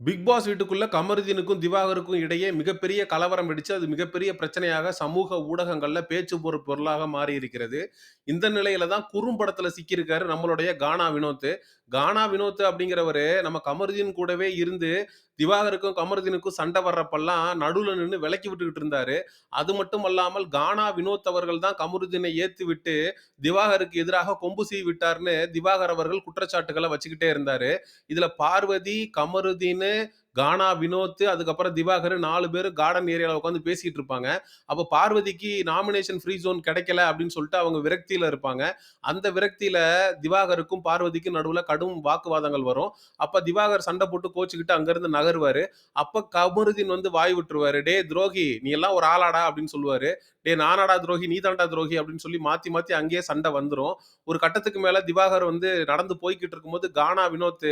Big pass வீட்டுக்குள்ள கமருதீனுக்கும், திவாகருக்கும் இடையே மிகப்பெரிய கலவரம் வெடிச்சு, அது மிகப்பெரிய பிரச்சனையாக சமூக ஊடகங்கள்ல பேச்சு பொரு பொருளாக மாறி இருக்கிறது. இந்த நிலையில தான் குறும்படத்துல சிக்கியிருக்காரு நம்மளுடைய கானா வினோத். கானா வினோத் அப்படிங்கிறவரு நம்ம கமருதீன் கூடவே இருந்து திவாகருக்கும், கமருதீனுக்கும் சண்டை வர்றப்பல்லாம் நடுவில் நின்று விலக்கி விட்டுக்கிட்டு இருந்தாரு. அது மட்டும் அல்லாமல் கானா வினோத் அவர்கள் தான் கமருதீனை ஏத்திவிட்டு திவாகருக்கு எதிராக கொம்பு செய்ய விட்டார்னு திவாகர் அவர்கள் குற்றச்சாட்டுகளை வச்சுக்கிட்டே இருந்தாரு. இதுல பார்வதி, கமருதீனு, கானா வினோத், அதுக்கப்புறம் திவாகர் நாலு பேர் கார்டன் ஏரியாவில் உட்காந்து பேசிகிட்டு இருப்பாங்க. அப்போ பார்வதிக்கு நாமினேஷன் ஃப்ரீ ஜோன் கிடைக்கல அப்படின்னு சொல்லிட்டு அவங்க விரக்தியில் இருப்பாங்க. அந்த விரக்தியில் திவாகருக்கும், பார்வதிக்கும் நடுவில் கடும் வாக்குவாதங்கள் வரும். அப்போ திவாகர் சண்டை போட்டு கோச்சுக்கிட்டு அங்கேருந்து நகருவார் அப்போ கமருதீன் வந்து வாய் விட்டுருவாரு. டே துரோகி! நீ எல்லாம் ஒரு ஆளாடா?" அப்படின்னு சொல்லுவார் டே நானாடா துரோகி? நீ தாண்டா துரோகி" அப்படின்னு சொல்லி மாற்றி மாற்றி அங்கேயே சண்டை வந்துடும் ஒரு கட்டத்துக்கு மேலே திவாகர் வந்து நடந்து போய்கிட்டு இருக்கும்போது கானா வினோத்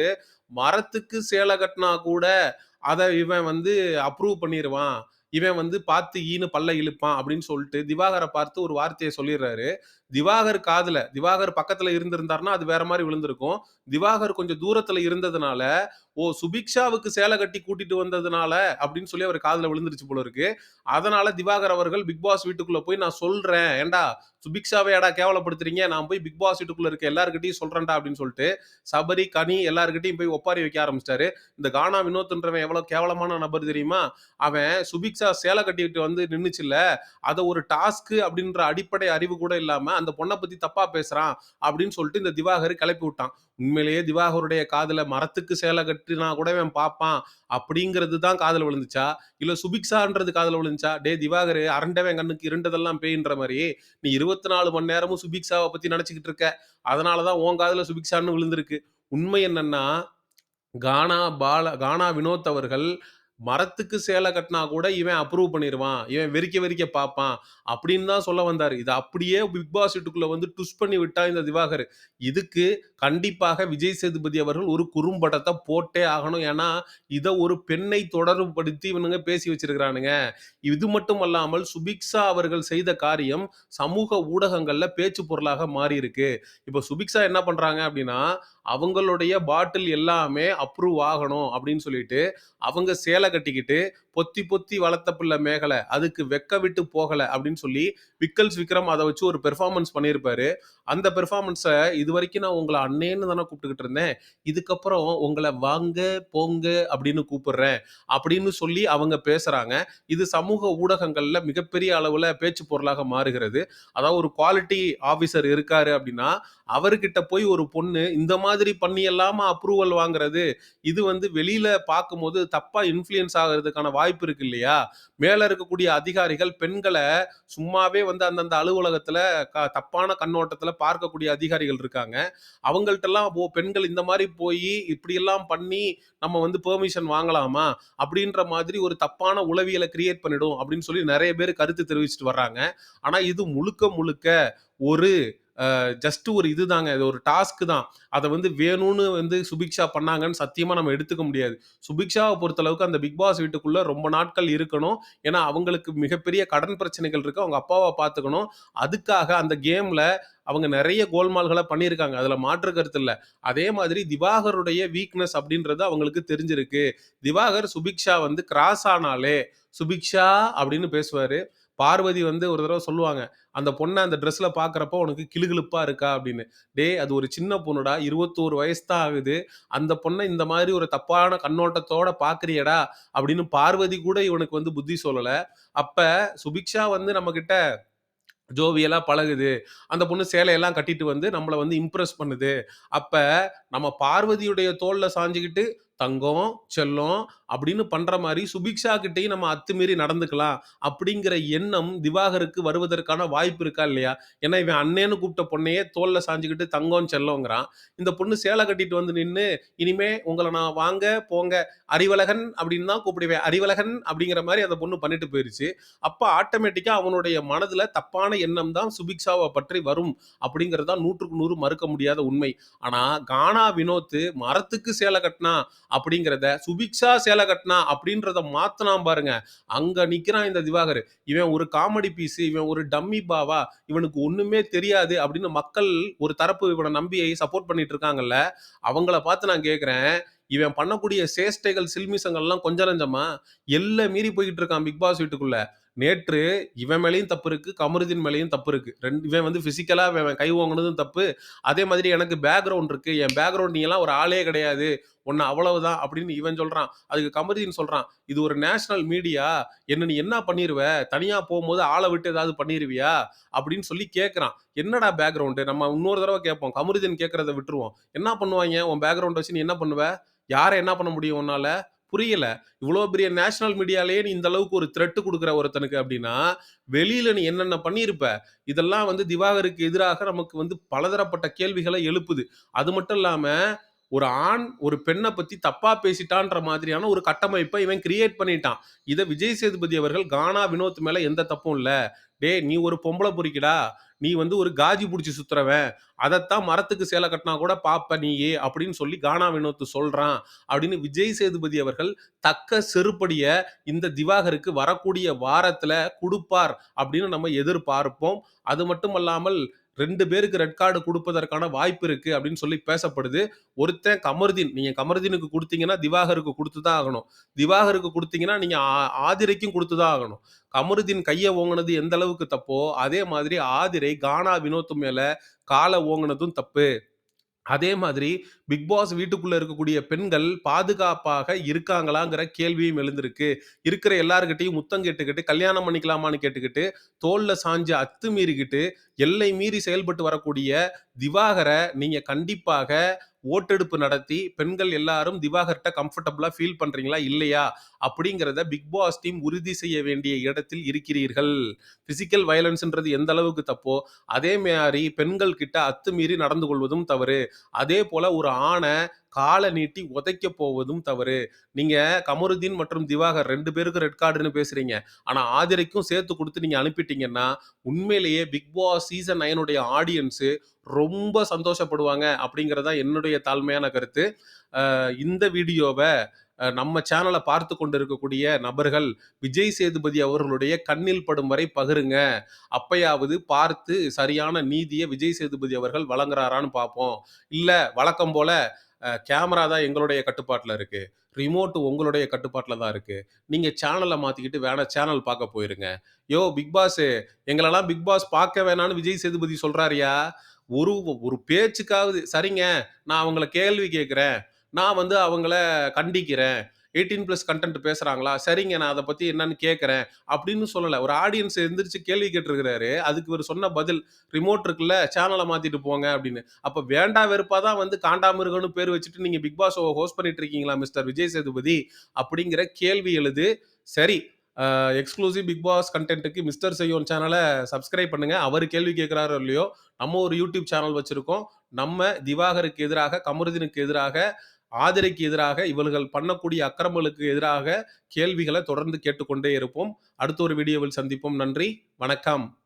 மரத்துக்கு சேலை கட்டினா கூட அதை இவன் வந்து அப்ரூவ் பண்ணிடுவான் இவன் வந்து பார்த்து ஈனு பல்ல இழுப்பான் அப்படின்னு சொல்லிட்டு திவாகரை பார்த்து ஒரு வார்த்தையை சொல்லிடுறாரு திவாகர் காதில் திவாகர் பக்கத்துல இருந்திருந்தாருன்னா, அது வேற மாதிரி விழுந்திருக்கும். திவாகர் கொஞ்சம் தூரத்துல இருந்ததுனால, "ஓ! சுபிக்ஷாவுக்கு சேலை கட்டி கூட்டிட்டு வந்ததுனால" அப்படின்னு சொல்லி அவர் காதில் விழுந்துருச்சு போல இருக்கு. அதனால திவாகர் அவர்கள் பிக் பாஸ் வீட்டுக்குள்ள போய் நான் சொல்றேன். "ஏன்டா சுபிக்ஷாவையாடா கேவலப்படுத்துறீங்க? நான் போய் பிக் பாஸ் வீட்டுக்குள்ள இருக்க எல்லாருக்கிட்டையும் சொல்றேன்டா" அப்படின்னு சொல்லிட்டு சபரி, கனி எல்லாருக்கிட்டையும் போய் ஒப்பாரி வைக்க ஆரம்பிச்சிட்டாரு இந்த கானா வினோத்ன்றவன் எவ்வளவு கேவலமான நபர் தெரியுமா? அவன் சுபிக்ஷா சேலை கட்டிட்டு வந்து நின்றுச்சுல்ல அதை ஒரு டாஸ்க் அப்படின்ற அடிப்படை அறிவு கூட இல்லாம அந்த பொண்ணை பத்தி தப்பா பேசுறான் அப்படின்னு சொல்லிட்டு இந்த திவாகர் கிளப்பி விட்டான். உண்மையிலேயே திவாகருடைய காதில் மரத்துக்கு சேலை கட்டினா கூட இவன் பார்ப்பான் அப்படிங்கிறது தான் காதில் விழுந்துச்சா? இல்ல சுபிக்ஷான்றது காதில் விழுந்துச்சா? டே திவாகர் அரண்டவன் கண்ணுக்கு இருண்டதெல்லாம் பேய்ன்ற மாதிரி நீ 24 மணி நேரமும் சுபிக்ஷாவை பத்தி நினச்சிக்கிட்டு இருக்க. அதனால தான் உன் காதில் சுபிக்ஷான்னு விழுந்திருக்கு. உண்மை என்னன்னா, கானா பால கானா வினோத் அவர்கள் மரத்துக்கு சேலை கட்டினா கூட இவன் அப்ரூவ் பண்ணிடுவான் இவன் வெறிக்க வெறிக்க பார்ப்பான். அப்படின்னு தான் சொல்ல வந்தார் இது அப்படியே பிக் பாஸ் வீட்டுக்குள்ள வந்து டுஷ் பண்ணி விட்டா இந்த திவாகர். இதுக்கு கண்டிப்பாக விஜய் சேதுபதி அவர்கள் ஒரு குறும்படத்தை போட்டே ஆகணும். ஏன்னா, இதை ஒரு பெண்ணை தொடர்புபடுத்தி இவனுங்க பேசி வச்சிருக்கிறானுங்க இது மட்டும் அல்லாமல் சுபிக்ஷா அவர்கள் செய்த காரியம் சமூக ஊடகங்கள்ல பேச்சு பொருளாக மாறி இருக்கு. இப்போ சுபிக்ஷா என்ன பண்றாங்க அப்படின்னா, அவங்களுடைய பாட்டில் எல்லாமே அப்ரூவ் ஆகணும் அப்படின்னு சொல்லிட்டு, அவங்க சேலை கட்டிக்கிட்டு, "பொத்தி பொத்தி வளர்த்த பிள்ளை மேகலை அதுக்கு வெக்க விட்டு போகலை அப்படின்னு சொல்லி விக்கல்ஸ் விக்ரம் அதை வச்சு ஒரு பெர்ஃபார்மன்ஸ் பண்ணியிருப்பாரு. அந்த பெர்ஃபார்மன்ஸை இது வரைக்கும் நான் உங்களை அண்ணேன்னு தானே கூப்பிட்டுக்கிட்டு இருந்தேன். இதுக்கப்புறம் உங்களை வாங்க, போங்க அப்படின்னு கூப்பிடுறேன். அப்படின்னு சொல்லி அவங்க பேசுறாங்க. இது சமூக ஊடகங்கள்ல மிகப்பெரிய அளவுல பேச்சு பொருளாக மாறுகிறது. அதாவது ஒரு குவாலிட்டி ஆபிசர் இருக்காரு அப்படின்னா, அவர்கிட்ட போய் ஒரு பொண்ணு இந்த மாதிரி பண்ணி எல்லாம அப்ரூவல் வாங்குறது, இது வந்து வெளியில பார்க்கும்போது தப்பா இன்ஃப்ளூயன்ஸ் ஆகிறதுக்கான வாய்ப்பு வாய்ப்பு இருக்கு இல்லையா? மேல இருக்கக்கூடிய அதிகாரிகள் பெண்களை சும்மாவே வந்து அந்தந்த அலுவலகத்துல க தப்பான கண்ணோட்டத்துல பார்க்கக்கூடிய அதிகாரிகள் இருக்காங்க. அவங்கள்ட்டலாம் ஓ பெண்கள் இந்த மாதிரி போய் இப்படி இப்படியெல்லாம் பண்ணி நம்ம வந்து பெர்மிஷன் வாங்கலாமா? அப்படின்ற மாதிரி ஒரு தப்பான உளவியலை கிரியேட் பண்ணிடும் அப்படின்னு சொல்லி நிறைய பேர் கருத்து தெரிவிச்சுட்டு வர்றாங்க. ஆனா இது முழுக்க முழுக்க ஒரு ஜஸ்ட் ஒரு இதுதாங்க. இது ஒரு டாஸ்க் தான். அதை வந்து வேணும்னு வந்து சுபிக்ஷா பண்ணாங்கன்னு சத்தியமாக நம்ம எடுத்துக்க முடியாது. சுபிக்ஷாவை பொறுத்தளவுக்கு அந்த பிக் பாஸ் வீட்டுக்குள்ளே ரொம்ப நாட்கள் இருக்கணும். ஏன்னா, அவங்களுக்கு மிகப்பெரிய கடன் பிரச்சனைகள் இருக்குது அவங்க அப்பாவை பார்த்துக்கணும். அதுக்காக அந்த கேமில் அவங்க நிறைய கோல்மால்களை பண்ணியிருக்காங்க. அதில் மாற்று கருத்து இல்லை அதே மாதிரி திவாகருடைய வீக்னஸ் அப்படின்றது அவங்களுக்கு தெரிஞ்சிருக்கு. திவாகர் சுபிக்ஷா வந்து கிராஸ் ஆனாலே, "சுபிக்ஷா" அப்படின்னு பேசுவார் பார்வதி வந்து ஒரு தடவை சொல்லுவாங்க. அந்த பொண்ணை அந்த ட்ரெஸ்ல பாக்குறப்போ உனக்கு கிளுகிழுப்பா இருக்கா? அப்படின்னு. டேய் அது ஒரு சின்ன பொண்ணுடா. 21 வயசு தான் ஆகுது. அந்த பொண்ணை இந்த மாதிரி ஒரு தப்பான கண்ணோட்டத்தோட பாக்குறியடா அப்படின்னு பார்வதி கூட இவனுக்கு வந்து புத்தி சொல்லல. அப்ப சுபிக்ஷா வந்து நம்மகிட்ட ஜோவியெல்லாம் பழகுது. அந்த பொண்ணு சேலையெல்லாம் கட்டிட்டு வந்து நம்மளை வந்து இம்ப்ரெஸ் பண்ணுது. அப்ப நம்ம பார்வதியுடைய தோள்ல சாஞ்சுகிட்டு, "தங்கம், செல்லம்" அப்படின்னு பண்ற மாதிரி சுபிக்ஷா கிட்டையும் நம்ம அத்துமீறி நடந்துக்கலாம். அப்படிங்கிற எண்ணம் திவாகருக்கு வருவதற்கான வாய்ப்பு இருக்கா இல்லையா? ஏன்னா இவன் அண்ணேன்னு கூப்பிட்ட பொண்ணையே தோல்ல சாஞ்சுக்கிட்டு தங்கம், செல்லோங்கிறான் இந்த பொண்ணு சேலை கட்டிட்டு வந்து நின்று "இனிமே உங்களை நான் வாங்க, போங்க, அறிவலகன் அப்படின்னு தான் கூப்பிடுவேன். அறிவலகன் அப்படிங்கிற மாதிரி அந்த பொண்ணு பண்ணிட்டு போயிருச்சு. அப்ப ஆட்டோமேட்டிக்கா அவனுடைய மனதுல தப்பான எண்ணம் தான் சுபிக்ஷாவை பற்றி வரும். அப்படிங்கிறது தான் 100க்கு 100 மறுக்க முடியாத உண்மை. ஆனா கானா வினோத் மரத்துக்கு சேலை கட்டினா அப்படிங்கிறத, சுபிக்ஷா சேலை கட்டினா அப்படின்றத மாத்துனான் பாருங்க. அங்க நிக்கிறான் இந்த திவாகர். இவன் ஒரு காமெடி பீஸ், இவன் ஒரு டம்மி பாவா, இவனுக்கு ஒண்ணுமே தெரியாது அப்படின்னு மக்கள் ஒரு தரப்பு இவனை நம்பியை சப்போர்ட் பண்ணிட்டு இருக்காங்கல்ல, அவங்கள பார்த்து நான் கேட்கிறேன், இவன் பண்ணக்கூடிய சேஷ்டைகள், சில்மிசங்கள்லாம் கொஞ்சம் நஞ்சமா? எல்லாம் மீறி போய்கிட்டு இருக்கான் பிக் பாஸ் வீட்டுக்குள்ள. நேற்று இவன் மேலேயும் தப்பு இருக்கு. கமருதீன் மேலேயும் தப்பு இருக்கு. ரெண்டு இவன் வந்து பிசிக்கலா இவன் கை வாங்கினதும் தப்பு. அதே மாதிரி எனக்கு பேக்ரவுண்ட் இருக்கு. என் பேக்ரவுண்ட் நீ எல்லாம் ஒரு ஆளே கிடையாது. உன்ன அவ்வளவுதான் அப்படின்னு இவன் சொல்றான். அதுக்கு கமருதீன் சொல்றான். இது ஒரு நேஷனல் மீடியா. என்ன நீ என்ன பண்ணிருவ? தனியா போகும்போது ஆளை விட்டு ஏதாவது பண்ணிருவியா? அப்படின்னு சொல்லி கேட்கறான் என்னடா பேக்ரவுண்டு நம்ம இன்னொரு தடவை கேட்போம். கமருதீன் கேட்கறத விட்டுருவோம். என்ன பண்ணுவாங்க உன் பேக்ரவுண்ட் வச்சு நீ என்ன பண்ணுவ? யாரை என்ன பண்ண முடியும் உன்னால? புரியல. இவ்வளோ பெரிய நேஷனல் மீடியாலேயே நீ இந்த அளவுக்கு ஒரு த்ரெட்டு கொடுக்குற ஒருத்தனுக்கு அப்படின்னா, வெளியில நீ என்னென்ன பண்ணியிருப்ப? இதெல்லாம் வந்து திவாகருக்கு எதிராக நமக்கு வந்து பலதரப்பட்ட கேள்விகளை எழுப்புது. அது மட்டும் இல்லாமல் ஒரு ஆண் ஒரு பெண்ணை பத்தி தப்பா பேசிட்டான்ற மாதிரியான ஒரு கட்டமைப்பை இவன் கிரியேட் பண்ணிட்டான். இதை விஜய் சேதுபதி அவர்கள் கானா வினோத் மேல எந்த தப்பும் இல்ல. டேய் நீ ஒரு பொம்பளை பொறிக்கடா நீ வந்து ஒரு காஜி பிடிச்சி சுத்துறவன். அதைத்தான் மரத்துக்கு சேலை கட்டினா கூட பாப்ப நீயே அப்படின்னு சொல்லி கானா வினோத் சொல்றான். அப்படின்னு விஜய் சேதுபதி அவர்கள் தக்க செருப்படிய இந்த திவாகருக்கு வரக்கூடிய வாரத்துல கொடுப்பார் அப்படின்னு நம்ம எதிர்பார்ப்போம். அது மட்டும் அல்லாமல் ரெண்டு பேருக்கு ரெட் கார்டு கொடுப்பதற்கான வாய்ப்பு இருக்கு அப்படின்னு சொல்லி பேசப்படுது. ஒருத்தன் கமருதீன். நீங்க கமருதீனுக்கு கொடுத்தீங்கன்னா திவாகருக்கு கொடுத்து தான் ஆகணும். திவாகருக்கு கொடுத்தீங்கன்னா நீங்க ஆதிரைக்கும் கொடுத்து தான் ஆகணும். கமருதீன் கையை ஓங்கினது எந்த அளவுக்கு தப்போ, அதே மாதிரி ஆதிரை கானா வினோத்து மேல காலை ஓங்கினதும் தப்பு. அதே மாதிரி பிக் பாஸ் வீட்டுக்குள்ள இருக்கக்கூடிய பெண்கள் பாதுகாப்பாக இருக்காங்களாங்கிற கேள்வியும் எழுந்திருக்கு. இருக்கிற எல்லாருக்கிட்டையும் முத்தம் கேட்டுக்கிட்டு, கல்யாணம் பண்ணிக்கலாமான்னு கேட்டுக்கிட்டு, தோல்ல சாஞ்சு அத்து மீறிக்கிட்டு எல்லை மீறி செயல்பட்டு வரக்கூடிய திவாகரை நீங்க கண்டிப்பாக ஓட்டெடுப்பு நடத்தி, பெண்கள் எல்லாரும் திவாகர்ட்ட கம்ஃபர்டபுளா ஃபீல் பண்றீங்களா? இல்லையா? அப்படிங்கிறத பிக் பாஸ் டீம் உறுதி செய்ய வேண்டிய இடத்தில் இருக்கிறீர்கள். பிசிக்கல் வயலன்ஸ்ன்றது எந்த அளவுக்கு தப்போ, அதே மாரி பெண்கள் கிட்ட அத்துமீறி நடந்து கொள்வதும் தவறு. அதே போல ஒரு ஆணை காலை நீட்டி உதைக்க போவதும் தவறு. நீங்க கமருதீன் மற்றும் திவாகர் ரெண்டு பேருக்கும் ரெட் கார்டுன்னு பேசுறீங்க. ஆனா ஆதிரைக்கும் சேர்த்து கொடுத்து நீங்க அனுப்பிட்டீங்கன்னா, உண்மையிலேயே பிக் பாஸ் சீசன் நைனுடைய ஆடியன்ஸு ரொம்ப சந்தோஷப்படுவாங்க அப்படிங்கிறது தான் என்னுடைய தாழ்மையான கருத்து. இந்த வீடியோவை நம்ம நம்ம பார்த்து கொண்டு கொண்டிருக்கக்கூடிய நபர்கள், விஜய் சேதுபதி அவர்களுடைய கண்ணில் படும் வரை பகிருங்க. அப்பயாவது பார்த்து சரியான நீதியை விஜய் சேதுபதி அவர்கள் வழங்குறாரான்னு பார்ப்போம். இல்லை வழக்கம் போல கேமரா தான் எங்களுடைய கட்டுப்பாட்டில் இருக்குது ரிமோட் உங்களுடைய கட்டுப்பாட்டில் தான் இருக்குது நீங்கள் சேனலை மாற்றிக்கிட்டு வேற சேனல் பார்க்க போயிருங்க. யோ பிக் பாஸு எங்களெல்லாம் பிக் பாஸ் பார்க்க வேணாம்னு விஜய் சேதுபதி சொல்கிறாரியா ஒரு ஒரு பேச்சுக்காவது சரிங்க நான் அவங்கள கேள்வி கேட்குறேன் நான் வந்து அவங்கள கண்டிக்கிறேன். எயிட்டின் ப்ளஸ் கண்டென்ட் பேசுறாங்களா? சரிங்க நான் அதை பற்றி என்னன்னு கேட்குறேன் அப்படின்னு சொல்லலை ஒரு ஆடியன்ஸ் எந்திரிச்சு கேள்வி கேட்டிருக்கிறாரு. அதுக்கு இவர் சொன்ன பதில், ரிமோட் இருக்குல்ல சேனலை மாற்றிட்டு போங்க அப்படின்னு. அப்போ வேண்டா வெறுப்பாக தான் வந்து காண்டாமிருகம்னு பேர் வச்சுட்டு நீங்கள் பிக் பாஸ் ஹோஸ்ட் பண்ணிட்டு இருக்கீங்களா மிஸ்டர் விஜய் சேதுபதி? அப்படிங்கிற கேள்வி எழுது. சரி எக்ஸ்க்ளூசிவ் பிக் பாஸ் கண்டென்ட்டுக்கு மிஸ்டர் செய்யோன் சேனலை சப்ஸ்கிரைப் பண்ணுங்கள் அவர் கேள்வி கேட்குறாரோ இல்லையோ, நம்ம ஒரு யூடியூப் சேனல் வச்சுருக்கோம் நம்ம திவாகருக்கு எதிராக, கமருதீனுக்கு எதிராக, ஆதிரைக்கு எதிராக இவர்கள் பண்ணக்கூடிய அக்கிரமங்களுக்கு எதிராக கேள்விகளை தொடர்ந்து கேட்டுக்கொண்டே இருப்போம். அடுத்த ஒரு வீடியோவில் சந்திப்போம். நன்றி. வணக்கம்.